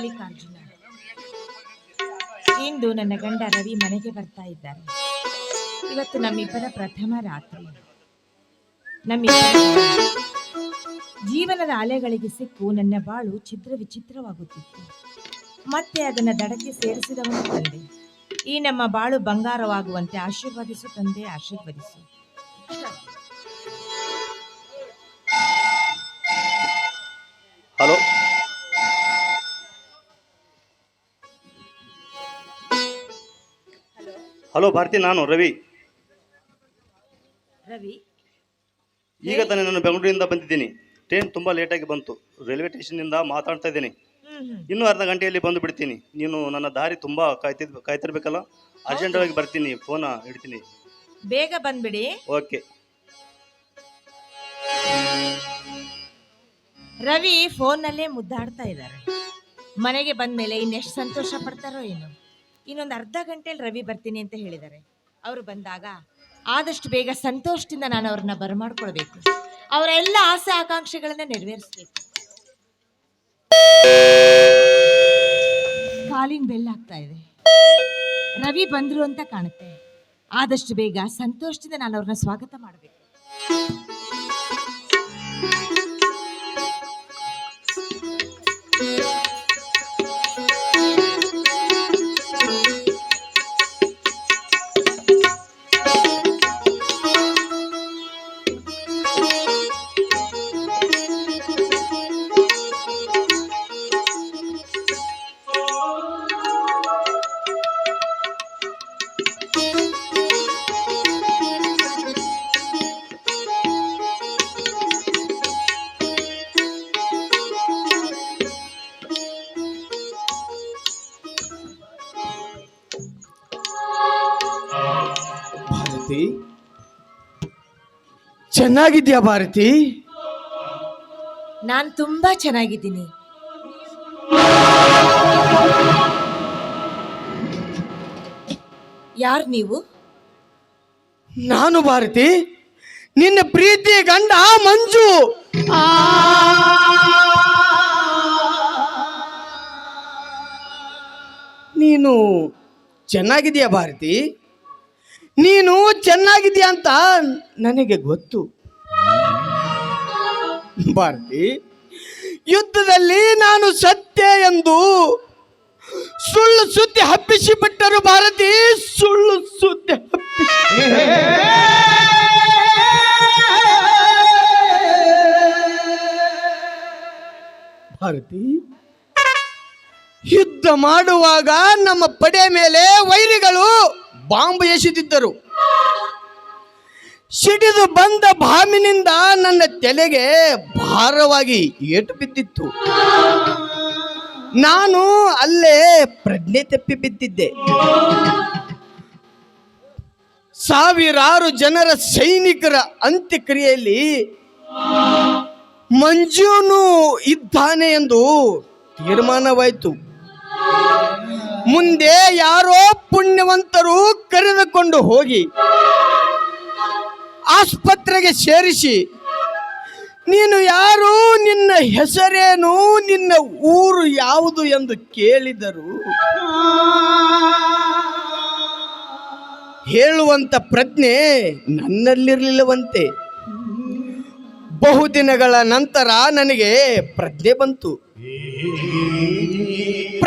ಮಲ್ಲಿಕಾರ್ಜುನ. ಇಂದು ನನ್ನ ಗಂಡ ರವಿ ಮನೆಗೆ ಬರ್ತಾ ಇದ್ದಾರೆ. ಇವತ್ತು ನಮ್ಮಿಬ್ಬರ ಪ್ರಥಮ ರಾತ್ರಿ. ನಮ್ಮಿಬ್ಬರ ಜೀವನದ ಅಲೆಗಳಿಗೆ ಸಿಕ್ಕು ನನ್ನ ಬಾಳು ಚಿತ್ರ ವಿಚಿತ್ರವಾಗುತ್ತಿತ್ತು. ಮತ್ತೆ ಅದನ್ನ ದಡಕ್ಕೆ ಸೇರಿಸಿದವನು ತಂದೆ. ಈ ನಮ್ಮ ಬಾಳು ಬಂಗಾರವಾಗುವಂತೆ ಆಶೀರ್ವದಿಸು ತಂದೆ, ಆಶೀರ್ವದಿಸು. ಹಲೋ ಭಾರತಿ ನಾನು ರವಿ. ರವಿ. ಈಗ ತಾನೇ ನಾನು ಬೆಂಗಳೂರಿಂದ ಬಂದಿದ್ದೀನಿ. ಟ್ರೈನ್ ತುಂಬ ಲೇಟಾಗಿ ಬಂತು. ರೈಲ್ವೆ ಸ್ಟೇಷನ್ನಿಂದ ಮಾತಾಡ್ತಾ ಇದ್ದೀನಿ. ಇನ್ನೂ ಅರ್ಧ ಗಂಟೆಯಲ್ಲಿ ಬಂದು ಬಿಡ್ತೀನಿ. ನೀನು ನನ್ನ ದಾರಿ ತುಂಬ ಕಾಯ್ತಿದ್ ಕಾಯ್ತಿರ್ಬೇಕಲ್ಲ? ಅರ್ಜೆಂಟಾಗಿ ಬರ್ತೀನಿ ಫೋನ ಇಡ್ತೀನಿ ಬೇಗ ಬಂದ್ಬಿಡಿ. ಓಕೆ. ರವಿ ಫೋನ್ನಲ್ಲೇ ಮುದ್ದಾಡ್ತಾ ಇದ್ದಾರೆ ಮನೆಗೆ ಬಂದ್ಮೇಲೆ ಇನ್ನೆಷ್ಟು ಸಂತೋಷ ಪಡ್ತಾರೋ ಏನು. ಇನ್ನೊಂದು ಅರ್ಧ ಗಂಟೆಯಲ್ಲಿ ರವಿ ಬರ್ತೀನಿ ಅಂತ ಹೇಳಿದ್ದಾರೆ. ಅವರು ಬಂದಾಗ ಆದಷ್ಟು ಬೇಗ ಸಂತೋಷದಿಂದ ನಾನು ಅವ್ರನ್ನ ಬರಮಾಡ್ಕೊಳ್ಬೇಕು. ಅವರ ಎಲ್ಲ ಆಸೆ ಆಕಾಂಕ್ಷೆಗಳನ್ನ ನೆರವೇರಿಸ್ಬೇಕು. ಕಾಲಿಂಗ್ ಬೆಲ್ ಆಗ್ತಾ ಇದೆ. ರವಿ ಬಂದ್ರು ಅಂತ ಕಾಣುತ್ತೆ. ಆದಷ್ಟು ಬೇಗ ಸಂತೋಷದಿಂದ ನಾನು ಅವ್ರನ್ನ ಸ್ವಾಗತ ಮಾಡಬೇಕು. ಭಾರತಿ? ಚೆನ್ನಾಗಿದ್ಯಾ ಭಾರತಿ? ನಾನು ತುಂಬಾ ಚೆನ್ನಾಗಿದ್ದೀನಿ. ಯಾರು ನೀವು? ನಾನು ಭಾರತಿ. ನಿನ್ನ ಪ್ರೀತಿ ಗಂಡ ಮಂಜು. ನೀನು ಚೆನ್ನಾಗಿದೆಯಾ ಭಾರತಿ? ನೀನು ಚೆನ್ನಾಗಿದ್ಯಾ ಅಂತ ನನಗೆ ಗೊತ್ತು. ಭಾರತಿ, ಯುದ್ಧದಲ್ಲಿ ನಾನು ಸತ್ಯ ಎಂದು ಸುಳ್ಳು ಸುದ್ದಿ ಹಬ್ಬಿಸಿ ಬಿಟ್ಟರು ಭಾರತಿ, ಸುಳ್ಳು ಸುದ್ದಿ ಹಬ್ಬಿಸಿ ಭಾರತಿ, ಯುದ್ಧ ಮಾಡುವಾಗ ನಮ್ಮ ಪಡೆ ಮೇಲೆ ವೈರಿಗಳು ಬಾಂಬ್ ಎಸೆದಿದ್ದರು. ಸಿಡಿದು ಬಂದ ಬಾಂಬಿನಿಂದ ನನ್ನ ತಲೆಗೆ ಭಾರವಾಗಿ ಏಟು ಬಿದ್ದಿತ್ತು. ನಾನು ಅಲ್ಲೇ ಪ್ರಜ್ಞೆ ತಪ್ಪಿ ಬಿದ್ದಿದ್ದೆ. ಸಾವಿರಾರು ಜನರ ಸೈನಿಕರ ಅಂತ್ಯಕ್ರಿಯೆಯಲ್ಲಿ ಮಂಜುನು ಇದ್ದಾನೆ ಎಂದು ತೀರ್ಮಾನವಾಯಿತು. ಮುಂದೆ ಯಾರೋ ಪುಣ್ಯವಂತರು ಕರೆದುಕೊಂಡು ಹೋಗಿ ಆಸ್ಪತ್ರೆಗೆ ಸೇರಿಸಿ, ನೀನು ಯಾರು, ನಿನ್ನ ಹೆಸರೇನು, ನಿನ್ನ ಊರು ಯಾವುದು ಎಂದು ಕೇಳಿದರು. ಹೇಳುವಂತ ಪ್ರಜ್ಞೆ ನನ್ನಲ್ಲಿರಲಿಲ್ಲವಂತೆ. ಬಹುದಿನಗಳ ನಂತರ ನನಗೆ ಪ್ರಜ್ಞೆ ಬಂತು.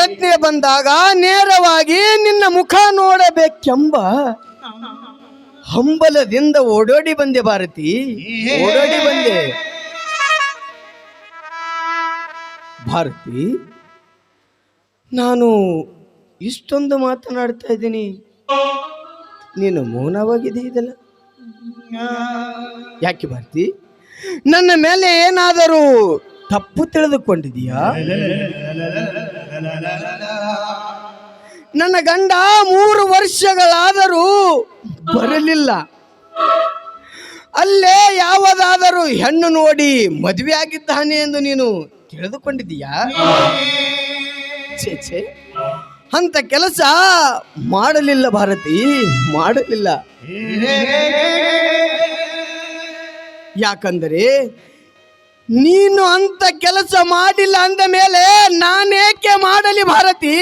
ಪ್ರಜ್ಞೆ ಬಂದಾಗ ನೇರವಾಗಿ ನಿನ್ನ ಮುಖ ನೋಡಬೇಕೆಂಬ ಹಂಬಲದಿಂದ ಓಡೋಡಿ ಬಂದೆ ಭಾರತಿ. ಓಡೋಡಿ ಬಂದೆ. ಭಾರತಿ, ನಾನು ಇಷ್ಟೊಂದು ಮಾತನಾಡ್ತಾ ಇದ್ದೀನಿ. ನೀನು ಮೌನವಾಗಿದೆ ಇದಲ್ಲ? ಯಾಕೆ ಭಾರತಿ? ನನ್ನ ಮೇಲೆ ಏನಾದರೂ ತಪ್ಪು ತಿಳಿದುಕೊಂಡಿದೀಯಾ ನನ್ನ ಗಂಡ ಮೂರು ವರ್ಷಗಳಾದರೂ ಬರಲಿಲ್ಲ. ಅಲ್ಲೇ ಯಾವುದಾದರೂ ಹೆಣ್ಣು ನೋಡಿ ಮದುವೆ ಆಗಿದ್ದಾನೆ ಎಂದು ನೀನು ತಿಳಿದುಕೊಂಡಿದ್ದೀಯಾ? ಛೇ ಅಂತ ಕೆಲಸ ಮಾಡಲಿಲ್ಲ ಭಾರತಿ, ಮಾಡಲಿಲ್ಲ. ಯಾಕಂದರೆ ನೀನು ಅಂತ ಕೆಲಸ ಮಾಡಿಲ್ಲ ಅಂದ ಮೇಲೆ ನಾನೇಕೆ ಮಾಡಲಿ ಭಾರತಿ?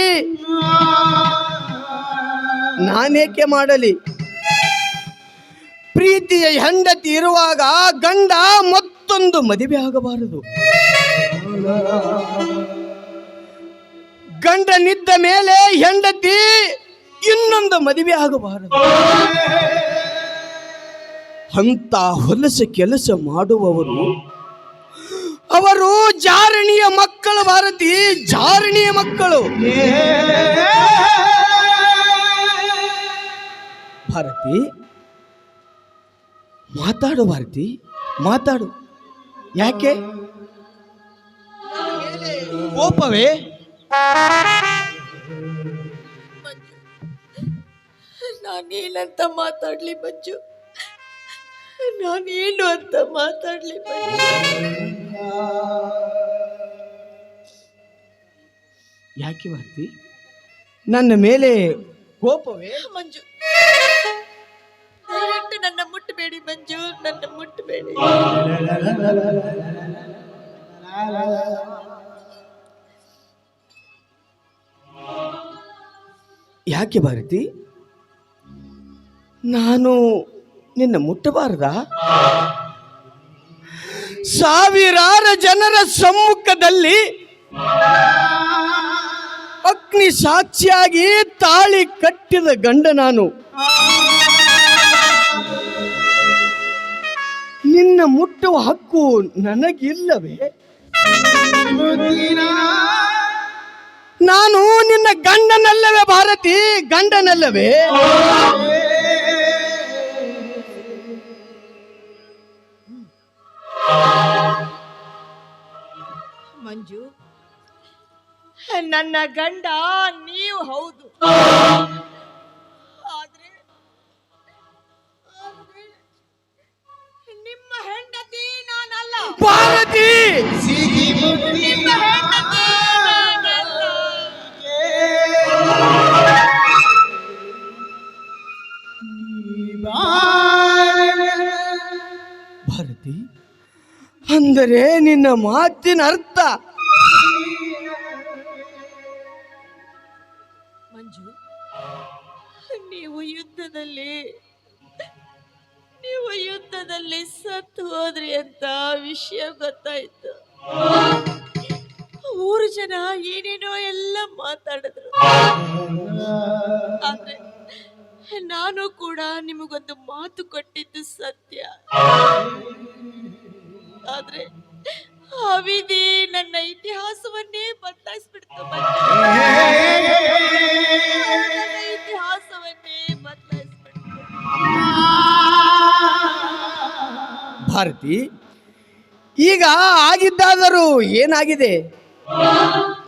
ನಾನೇಕೆ ಮಾಡಲಿ? ಪ್ರೀತಿಯ ಹೆಂಡತಿ ಇರುವಾಗ ಗಂಡ ಮತ್ತೊಂದು ಮದುವೆ ಆಗಬಾರದು. ಗಂಡನಿದ್ದ ಮೇಲೆ ಹೆಂಡತಿ ಇನ್ನೊಂದು ಮದುವೆ ಆಗಬಾರದು. ಅಂತ ಹೊಲಸ ಕೆಲಸ ಮಾಡುವವರು ಅವರು ಜಾರಣಿಯ ಮಕ್ಕಳು ಭಾರತಿ, ಜಾರಣಿಯ ಮಕ್ಕಳು. ಭಾರತಿ, ಮಾತಾಡು ಭಾರತಿ, ಮಾತಾಡು. ಯಾಕೆ? ಕೋಪವೇ? ನಾನೇನಂತ ಮಾತಾಡ್ಲಿ ಬಜ್ಜು ನಾನೇನು ಅಂತ ಮಾತಾಡ್ಲಿ ಬಜ್ಜು ಯಾಕೆ ಭಾರತಿ ನನ್ನ ಮೇಲೆ ಕೋಪವೇ? ಮಂಜು. ದಯವಿಟ್ಟು ನನ್ನ ಮುಟ್ಟಬೇಡಿ ಮಂಜು. ನನ್ನ ಮುಟ್ಟಬೇಡಿ. ಯಾಕೆ ಭಾರತಿ ನಾನು ನಿನ್ನ ಮುಟ್ಟಬಾರದ? ಸಾವಿರಾರು ಜನರ ಸಮ್ಮುಖದಲ್ಲಿ ಅಗ್ನಿ ಸಾಕ್ಷಿಯಾಗಿ ತಾಳಿ ಕಟ್ಟಿದ ಗಂಡ ನಾನು. ನಿನ್ನ ಮುಟ್ಟುವ ಹಕ್ಕು ನನಗಿಲ್ಲವೇ? ನಾನು ನಿನ್ನ ಗಂಡನಲ್ಲವೇ ಭಾರತಿ, ಗಂಡನಲ್ಲವೇ? ಮಂಜು ನನ್ನ ಗಂಡ ನೀವು ಹೌದು. ಅಂದರೆ ನಿನ್ನ ಮಾತಿನ ಅರ್ಥ. ಮಂಜು, ನೀವು ಯುದ್ಧದಲ್ಲಿ ನೀವು ಯುದ್ಧದಲ್ಲಿ ಸತ್ತು ಹೋದ್ರಿ ಅಂತ ವಿಷಯ ಗೊತ್ತಾಯ್ತು. ಊರು ಜನ ಏನೇನೋ ಎಲ್ಲ ಮಾತಾಡಿದ್ರು. ಆದ್ರೆ ನಾನು ಕೂಡ ನಿಮಗೊಂದು ಮಾತು ಕೊಟ್ಟಿದ್ದು ಸತ್ಯ. ಆದ್ರೆ ಹಾವಿದೆ ನನ್ನ ಇತಿಹಾಸವನ್ನೇ ಬದಲಾಯಿಸ್ಬಿಡ್ತು ಇತಿಹಾಸವನ್ನೇ ಬದಲಾಯಿಸ್ಬಿಡ್ತು ಭಾರತಿ ಈಗ ಆಗಿದ್ದಾದರೂ ಏನಾಗಿದೆ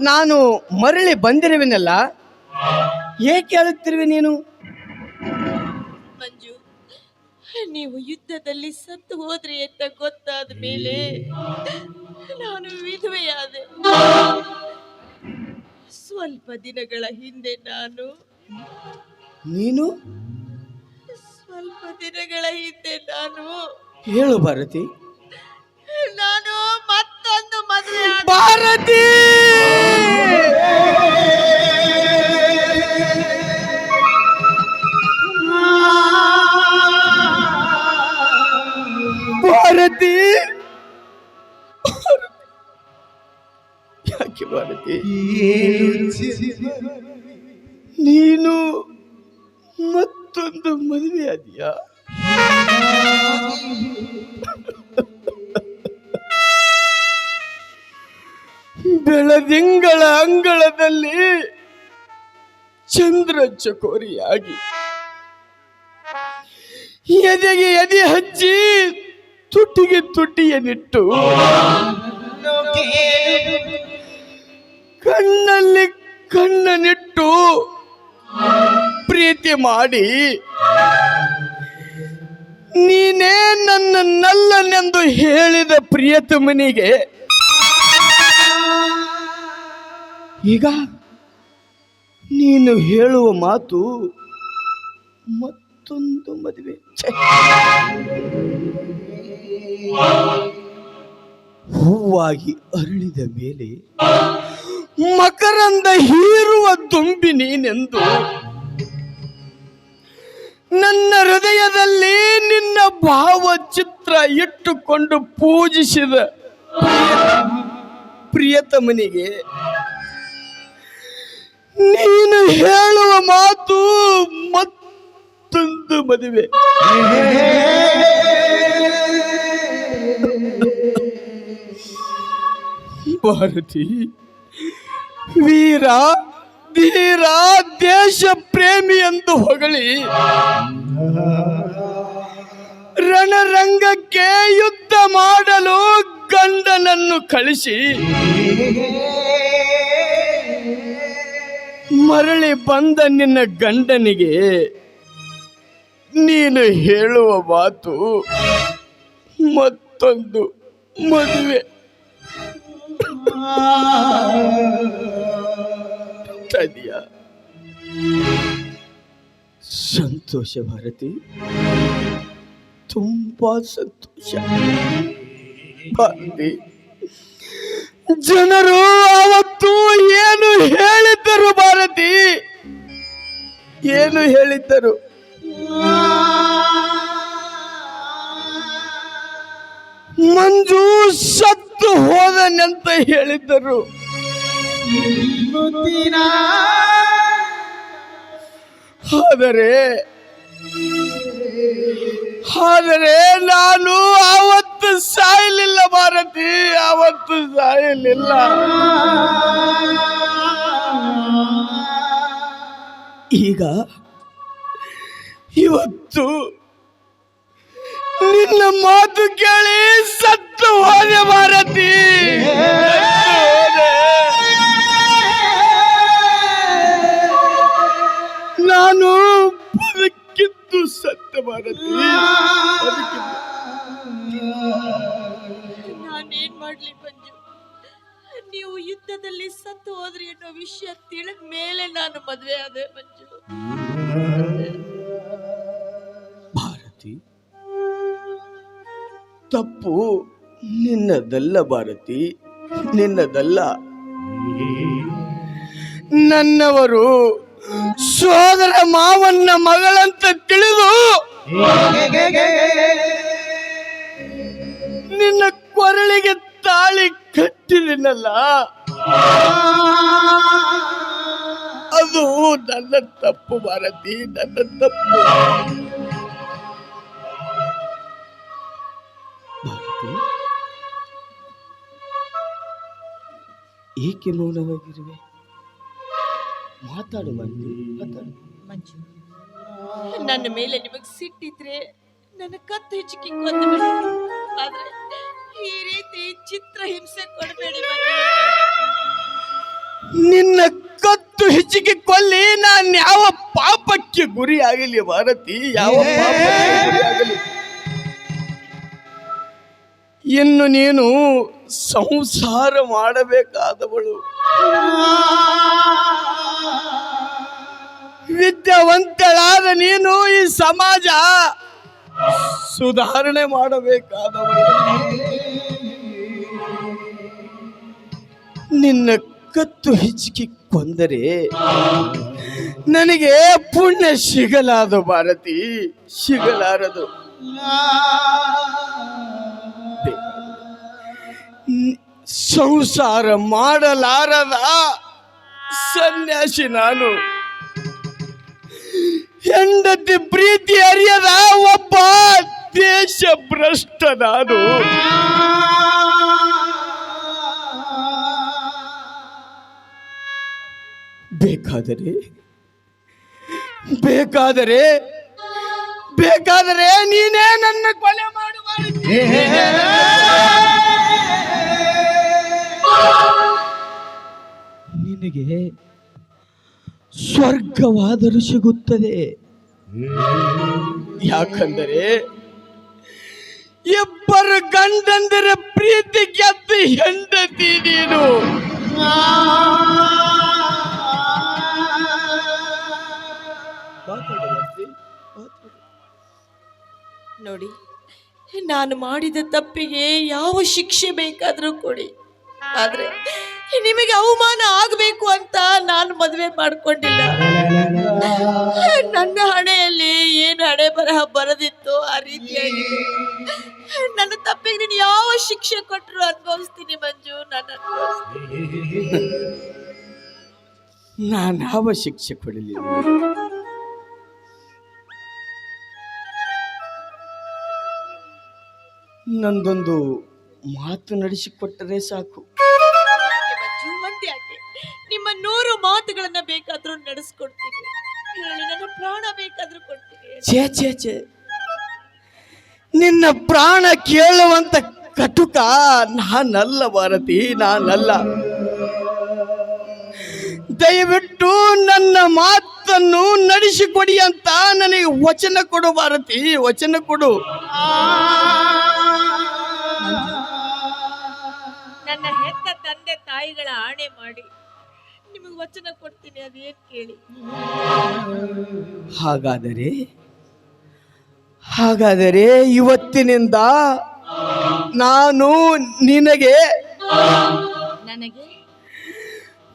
ನಾನು ಮರಳಿ ಬಂದಿರುವೆನಲ್ಲ ಏಕೆ ಹೇಳುತ್ತಿರುವೆ ನೀನು ಮಂಜು ನೀವು ಯುದ್ಧದಲ್ಲಿ ಸತ್ತು ಹೋದ್ರಿ ಅಂತ ಗೊತ್ತಾದ ಮೇಲೆ ನಾನು ವಿಧವೆಯಾದೆ. ಸ್ವಲ್ಪ ದಿನಗಳ ಹಿಂದೆ ನಾನು ನೀನು? ಸ್ವಲ್ಪ ದಿನಗಳ ಹಿಂದೆ ನಾನು ಹೇಳು ಭಾರತಿ. ನಾನು ಮತ್ತೊಂದು ಮದುವೆ. ಭಾರತಿ! ಭಾರತಿ! ಯಾಕೆ ಭಾರತಿ? ನೀನು ಮತ್ತೊಂದು ಮದುವೆ ಆದಿಯಾ? ಬೆಳದಿಂಗಳ ಅಂಗಳದಲ್ಲಿ ಚಂದ್ರ ಚಕೋರಿಯಾಗಿ ಎದೆಗೆ ಎದೆ ಹಚ್ಚಿ ತುಟಿಗೆ ತುಟಿಯನ್ನಿಟ್ಟು ಕಣ್ಣಲ್ಲಿ ಕಣ್ಣನಿಟ್ಟು ಪ್ರೀತಿ ಮಾಡಿ, ನೀನೇ ನನ್ನ ನಲ್ಲನೆಂದು ಹೇಳಿದ ಪ್ರಿಯತಮನಿಗೆ, ಈಗ ನೀನು ಹೇಳುವ ಮಾತು ಮತ್ತೊಂದು ಮದುವೆ. ಹೂವಾಗಿ ಅರಳಿದ ಮೇಲೆ ಮಕರಂದ ಹೀರುವ ತುಂಬಿ ನೀನೆಂದು ನನ್ನ ಹೃದಯದಲ್ಲಿ ನಿನ್ನ ಭಾವಚಿತ್ರ ಇಟ್ಟುಕೊಂಡು ಪೂಜಿಸಿದ ಪ್ರಿಯತಮನಿಗೆ ನೀನು ಹೇಳುವ ಮಾತು ಮತ್ತೊಂದು ಮದುವೆ. ಭಾರತಿ ವೀರ ಧೀರ ದೇಶ ಪ್ರೇಮಿ ಎಂದು ಹೊಗಳಿ. ರಣರಂಗಕ್ಕೆ ಯುದ್ಧ ಮಾಡಲು ಗಂಡನನ್ನು ಕಳಿಸಿ. ಮರಳಿ ಬಂದ ನಿನ್ನ ಗಂಡನಿಗೆ ನೀನು ಹೇಳುವ ಮಾತು ಮತ್ತೊಂದು ಮದುವೆ. ಸಂತೋಷ ಭಾರತಿ. ತುಂಬಾ ಸಂತೋಷ. ಭಾರತಿ. ಜನರು ಅವತ್ತು ಏನು ಹೇಳಿದ್ದರು ಭಾರತಿ? ಏನು ಹೇಳಿದ್ದರು? ಮಂಜು ಸತ್ತು ಹೋದನೆಂತ ಹೇಳಿದ್ದರು. ಆದರೆ ಆದರೆ ನಾನು ಅವತ್ತು ಸಾಯಲಿಲ್ಲ ಭಾರತಿ ಆವತ್ತು ಸಾಯಲಿಲ್ಲ. ಈಗ ಇವತ್ತು ನಿನ್ನ ಮಾತು ಕೇಳಿ ಭಾರತಿ ನಾನು ಬದುಕಿದ್ದು ಸತ್ಯ ಭಾರತಿ. ನಾನೇನ್ ಮಾಡ್ಲಿ ಮಂಜು ನೀವು ಯುದ್ಧದಲ್ಲಿ ಸತ್ತು ಹೋದ್ರಿ ಅನ್ನೋ ವಿಷಯ ತಿಳಿದ ಮೇಲೆ ನಾನು ಮದುವೆ ಆದೆ ಮಂಜು ಭಾರತಿ ತಪ್ಪು ನಿನ್ನದಲ್ಲ ಭಾರತಿ, ನಿನ್ನದಲ್ಲ. ನನ್ನವರು ಸೋದರ ಮಾವನ್ನ ಮಗಳಂತ ತಿಳಿದು ನಿನ್ನ ಕೊರಳಿಗೆ ತಾಳಿ ಕಟ್ಟಿದಿನಲ್ಲ? ಅದು ನನ್ನ ತಪ್ಪು ಭಾರತಿ, ನನ್ನ ತಪ್ಪು. ಏಕೆ ಮೌನವಾಗಿರುವೆ? ಮಾತಾಡು ಮಂಜು ಮಾತಾಡು. ಮಂಜು ನನ್ನ ಮೇಲೆ ನಿಮಗೆ ಸಿಟ್ಟಿದ್ರೆ ನನ್ನ ಕತ್ತು ಹೆಚ್ಚಿಗೆ ಕೊಂದ್ಬಿಡಿ ಆದ್ರೆ ಈ ರೀತಿ ಚಿತ್ರ ಹಿಂಸೆ ಕೊಡಬೇಡಿ ನಿನ್ನ ಕತ್ತು ಹೆಚ್ಚಿಗೆ ಕೊಲ್ಲಿ ನಾನು ಯಾವ ಪಾಪಕ್ಕೆ ಗುರಿಯಾಗಲಿ ಭಾರತಿ ಯಾವ ಪಾಪಕ್ಕೆ ಗುರಿಯಾಗಲಿ. ಇನ್ನು ನೀನು ಸಂಸಾರ ಮಾಡಬೇಕಾದವಳು. ವಿದ್ಯಾವಂತಳಾದ ನೀನು ಈ ಸಮಾಜ ಸುಧಾರಣೆ ಮಾಡಬೇಕಾದವಳು. ನಿನ್ನ ಕತ್ತು ಹಿಚ್ಕಿ ಕೊಂದರೆ ನನಗೆ ಪುಣ್ಯ ಸಿಗಲಾದು ಭಾರತಿ, ಸಿಗಲಾರದು. ಸಂಸಾರ ಮಾಡಲಾರದ ಸನ್ಯಾಸಿ ನಾನು. ಹೆಂಡತಿ ಪ್ರೀತಿ ಅರಿಯದ ಒಬ್ಬ ದೇಶ ಭ್ರಷ್ಟ ನಾನು. ಬೇಕಾದರೆ ಬೇಕಾದರೆ ಬೇಕಾದರೆ ನೀನೇ ನನ್ನ ಕೊಲೆ ಮಾಡುವ ನಿನಗೆ ಸ್ವರ್ಗವಾದರೂ ಸಿಗುತ್ತದೆ. ಯಾಕಂದರೆ ಇಬ್ಬರು ಗಂಡಂದಿರ ಪ್ರೀತಿ ಗೆದ್ದು ಹೆಂಡತಿ ನೀನು. ನೋಡಿ ನಾನು ಮಾಡಿದ ತಪ್ಪಿಗೆ ಯಾವ ಶಿಕ್ಷೆ ಬೇಕಾದರೂ ಕೊಡಿ. ಆದ್ರೆ ನಿಮಗೆ ಅವಮಾನ ಆಗಬೇಕು ಅಂತ ನಾನು ಮದುವೆ ಮಾಡ್ಕೊಂಡಿಲ್ಲ. ನನ್ನ ಹಣೆಯಲ್ಲಿ ಏನು ಹಣೆ ಬರಹ ಬರದಿತ್ತು ಆ ರೀತಿಯಾಗಿ ನನ್ನ ತಪ್ಪಿಗೆ ನೀನು ಯಾವ ಶಿಕ್ಷೆ ಕೊಟ್ಟರು ಅನುಭವಿಸ್ತೀನಿ ಮಂಜು ನನ್ನ ನಾನು ಯಾವ ಶಿಕ್ಷೆ ಕೊಡಲಿ ನಂದೊಂದು ಮಾತು ನಡೆಸಿಕೊಟ್ಟರೆ ಸಾಕು. ಯಾಕೆ ನಿಮ್ಮ ನೂರು ಮಾತುಗಳನ್ನ ಬೇಕಾದ್ರೂ ನಡೆಸ್ಕೊಡ್ತೀನಿ. ಹೇಳಿ ನನ್ನ ಪ್ರಾಣ ಬೇಕಾದ್ರೂ ಕೊಡ್ತೀನಿ ಛೇ ಛೇ ಛೇ. ನಿನ್ನ ಪ್ರಾಣ ಕೇಳುವಂತ ಕಟುಕ ನಾನಲ್ಲ ಭಾರತಿ ನಾನಲ್ಲ. ದಯವಿಟ್ಟು ನನ್ನ ಮಾತನ್ನು ನಡೆಸಿಕೊಡಿ ಅಂತ ನನಗೆ ವಚನ ಕೊಡು ಭಾರತಿ ವಚನ ಕೊಡು. ಆಣೆ ಮಾಡಿ ನಿಮಗೆ ವಚನ ಕೊಡ್ತೀನಿ ಅದೇನ್ ಕೇಳಿ? ಹಾಗಾದರೆ ಹಾಗಾದರೆ ಇವತ್ತಿನಿಂದ ನಾನು ನಿನಗೆ ನನಗೆ?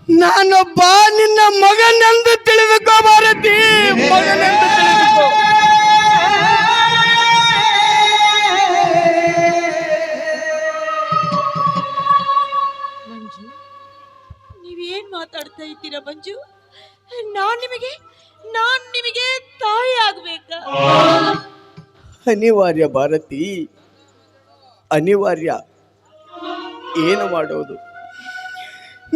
ನಾನೊಬ್ಬ ನಿನ್ನ ಮಗನೆಂದು ತಿಳಿದುಕೋ ಭಾರತಿ! ಮಗನೆಂದು ತಿಳಿದುಕೋ. ಮಾತಾಡ್ತಾ ಇದ್ದೀರಾ ಮಂಜು? ನಾನ್ ನಿಮಗೆ ನಾನ್ ನಿಮಗೆ ತಾಯಿ ಆಗ್ಬೇಕಾ? ಅನಿವಾರ್ಯ ಭಾರತಿ, ಅನಿವಾರ್ಯ. ಏನು ಮಾಡೋದು?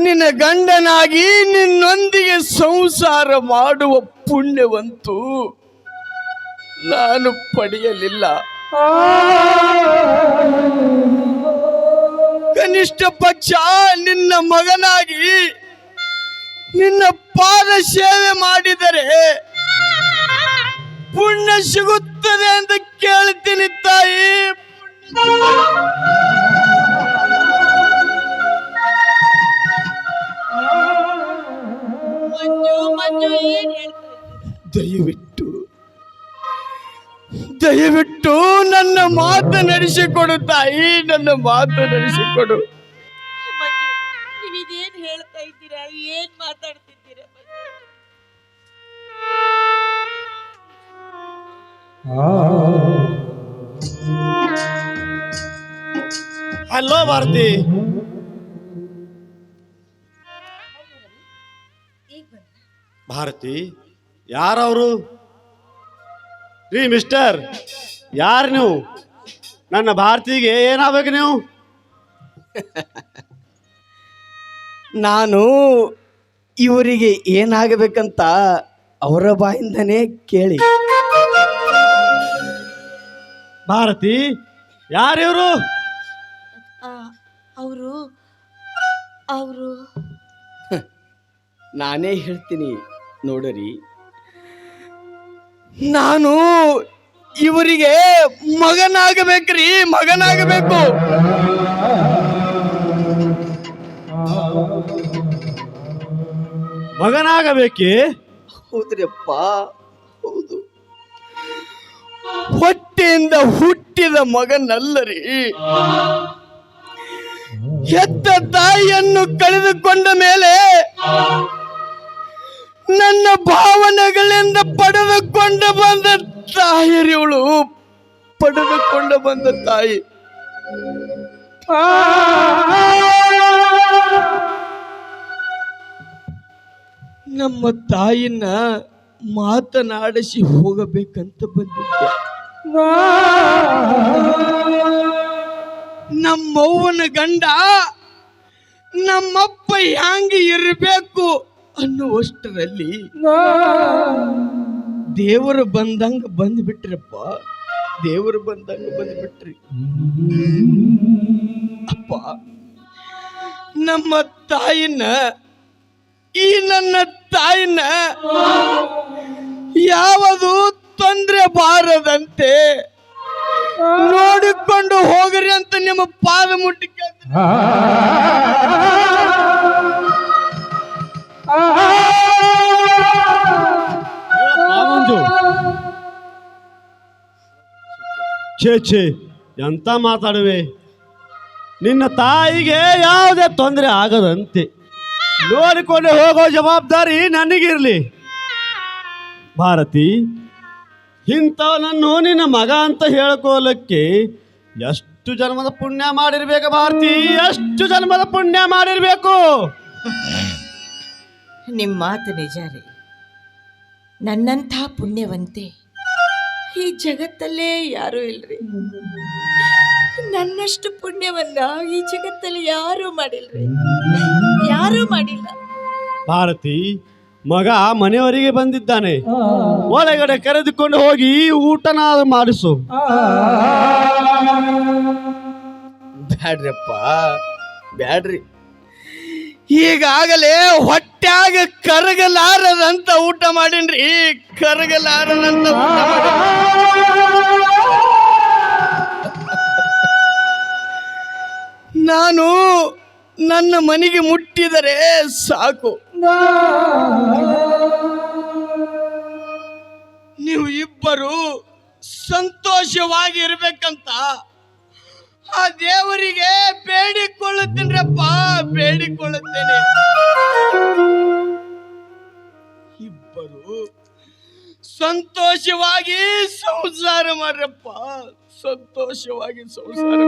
ನಿನ್ನ ಗಂಡನಾಗಿ ನಿನ್ನೊಂದಿಗೆ ಸಂಸಾರ ಮಾಡುವ ಪುಣ್ಯವಂತೂ ನಾನು ಪಡೆಯಲಿಲ್ಲ. ಕನಿಷ್ಠ ಪಕ್ಷ ನಿನ್ನ ಮಗನಾಗಿ ನಿನ್ನ ಪಾದ ಸೇವೆ ಮಾಡಿದರೆ ಪುಣ್ಯ ಸಿಗುತ್ತದೆ ಅಂತ ಕೇಳ್ತೀನಿ ತಾಯಿ. ದಯವಿಟ್ಟು ದಯವಿಟ್ಟು ನನ್ನ ಮಾತು ನಡೆಸಿಕೊಡು ತಾಯಿ ನನ್ನ ಮಾತು ನಡೆಸಿಕೊಡು. ಏನ್ ಮಾತಾಡ್ತಿದ್ದೀರ? ಹಲೋ ಭಾರತಿ ಭಾರತಿ ಯಾರವರು? ರೀ ಮಿಸ್ಟರ್ ಯಾರು ನೀವು? ನನ್ನ ಭಾರತಿಗೆ ಏನಾಗಬೇಕು ನೀವು? ನಾನು ಇವರಿಗೆ ಏನಾಗಬೇಕಂತ ಅವರ ಬಾಯಿಂದನೇ ಕೇಳಿ. ಭಾರತಿ ಯಾರಿವರು? ಅವರು ಅವರು. ನಾನೇ ಹೇಳ್ತೀನಿ ನೋಡರಿ. ನಾನು ಇವರಿಗೆ ಮಗನಾಗಬೇಕ್ರಿ ಮಗನಾಗಬೇಕು. ಮಗನಾಗಬೇಕೇ? ಹೌದ್ರಪ್ಪ. ಹೌದು. ಹೊಟ್ಟೆಯಿಂದ ಹುಟ್ಟಿದ ಮಗನಲ್ಲರಿ. ಹೆತ್ತ ತಾಯಿಯನ್ನು ಕಳೆದುಕೊಂಡ ಮೇಲೆ ನನ್ನ ಭಾವನೆಗಳಿಂದ ಪಡೆದುಕೊಂಡು ಬಂದ ತಾಯಿರಿವಳು ಪಡೆದುಕೊಂಡು ಬಂದ ತಾಯಿ. ನಮ್ಮ ತಾಯಿನ ಮಾತನಾಡಿಸಿ ಹೋಗಬೇಕಂತ ಬಂದಿದ್ದೆ. ನಮ್ಮವ್ವನ ಗಂಡ, ನಮ್ಮಪ್ಪ ಹ್ಯಾಂಗ ಇರಬೇಕು ಅನ್ನುವಷ್ಟರಲ್ಲಿ ದೇವರು ಬಂದಂಗ ಬಂದ್ಬಿಟ್ರಪ್ಪ. ದೇವರು ಬಂದಂಗ ಬಂದ್ಬಿಟ್ರಿ. ಅಪ್ಪ, ನಮ್ಮ ತಾಯಿನ ಈ ನನ್ನ ತಾಯಿನ ಯಾವುದು ತೊಂದರೆ ಬಾರದಂತೆ ನೋಡಿಕೊಂಡು ಹೋಗ್ರಿ ಅಂತ ನಿಮ್ಮ ಪಾದ ಮುಟ್ಟಿ ಕೇಳ್ತೀನಿ. ಮಂಜು ಛೇ ಛೇ ಎಂತ ಮಾತಾಡುವೆ ನಿನ್ನ ತಾಯಿಗೆ ಯಾವುದೇ ತೊಂದರೆ ಆಗದಂತೆ ನೋಡಿಕೊಂಡು ಹೋಗೋ ಜವಾಬ್ದಾರಿ ನನಗಿರಲಿ. ಭಾರತಿ, ಇಂಥವನನ್ನು ನಿನ್ನ ಮಗ ಅಂತ ಹೇಳ್ಕೋಲಕ್ಕೆ ಎಷ್ಟು ಜನ್ಮದ ಪುಣ್ಯ ಮಾಡಿರ್ಬೇಕು ಭಾರತಿ? ಎಷ್ಟು ಜನ್ಮದ ಪುಣ್ಯ ಮಾಡಿರ್ಬೇಕು? ನಿಮ್ಮ ಮಾತು ನಿಜ ರೀ. ನನ್ನಂಥ ಪುಣ್ಯವಂತೆ ಈ ಜಗತ್ತಲ್ಲೇ ಯಾರೂ ಇಲ್ರಿ. ನನ್ನಷ್ಟು ಪುಣ್ಯವನ್ನ ಈ ಜಗತ್ತಲ್ಲಿ ಯಾರೂ ಮಾಡಿಲ್ರಿ. ಯಾರೂ ಮಾಡಿಲ್ಲ. ಭಾರತಿ ಮಗ ಮನೆಯವರಿಗೆ ಬಂದಿದ್ದಾನೆ. ಒಳಗಡೆ ಕರೆದುಕೊಂಡು ಹೋಗಿ ಊಟನಾದ ಮಾಡಿಸು. ಬ್ಯಾಡ್ರಪ್ಪ ಬ್ಯಾಡ್ರಿ. ಈಗಾಗಲೇ ಹೊಟ್ಯಾಗ ಕರಗಲಾರದಂತ ಊಟ ಮಾಡಿನ್ರಿ. ಕರಗಲಾರದಂತ ಊಟ ನಾನು ನನ್ನ ಮನೆಗೆ ಮುಟ್ಟಿದರೆ ಸಾಕು. ನೀವು ಇಬ್ಬರು ಸಂತೋಷವಾಗಿ ಇರ್ಬೇಕಂತ ಆ ದೇವರಿಗೆ ಬೇಡಿಕೊಳ್ಳುತ್ತೇನ್ರಪ್ಪ, ಬೇಡಿಕೊಳ್ಳುತ್ತೇನೆ. ಇಬ್ಬರು ಸಂತೋಷವಾಗಿ ಸಂಸಾರ ಮಾಡ್ರಪ್ಪ, ಸಂತೋಷವಾಗಿ ಸಂಸಾರ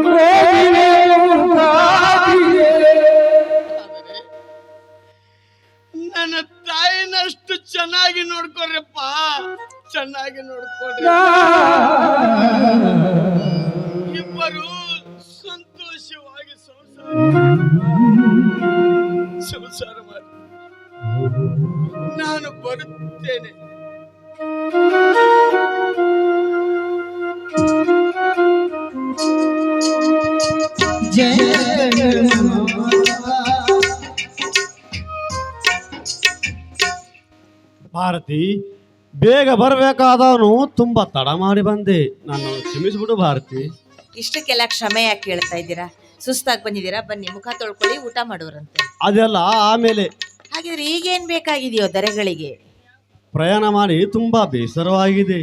ನನ್ನ ತಾಯಿನಷ್ಟು ಚೆನ್ನಾಗಿ ನೋಡ್ಕೊರ್ರಪ್ಪ ಚೆನ್ನಾಗಿ ನೋಡ್ಕೊಡ್ರಿ ಇಬ್ಬರು ಸಂತೋಷವಾಗಿ ಸಂಸಾರ ಸಂಸಾರ ಮಾಡಿ. ನಾನು ಬರುತ್ತೇನೆ. ಭಾರತಿ ಬೇಗ ಬರಬೇಕಾದವನು ತುಂಬಾ ತಡ ಮಾಡಿ ಬಂದೆ. ನಾನು ಕ್ಷಮಿಸ್ಬಿಡು ಭಾರತಿ. ಇಷ್ಟಕ್ಕೆಲ್ಲ ಕ್ಷಮೆ ಯಾಕೆ ಕೇಳ್ತಾ ಇದ್ದೀರಾ? ಸುಸ್ತಾಗಿ ಬಂದಿದ್ದೀರಾ? ಬನ್ನಿ ಮುಖ ತೊಳ್ಕೊಳ್ಳಿ ಊಟ ಮಾಡೋರಂತೆ ಅದೆಲ್ಲ ಆಮೇಲೆ. ಹಾಗಿದ್ರೆ ಈಗೇನ್ ಬೇಕಾಗಿದೆಯೋ ದರೆಗಳಿಗೆ? ಪ್ರಯಾಣ ಮಾಡಿ ತುಂಬಾ ಬೇಸರವಾಗಿದೆ.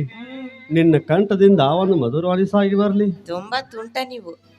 ನಿನ್ನ ಕಂಠದಿಂದ ಒಂದು ಮಧುರವಾಣಿ ಸಾಗಿ ಬರಲಿ. ತುಂಬಾ ತುಂಟ ನೀವು.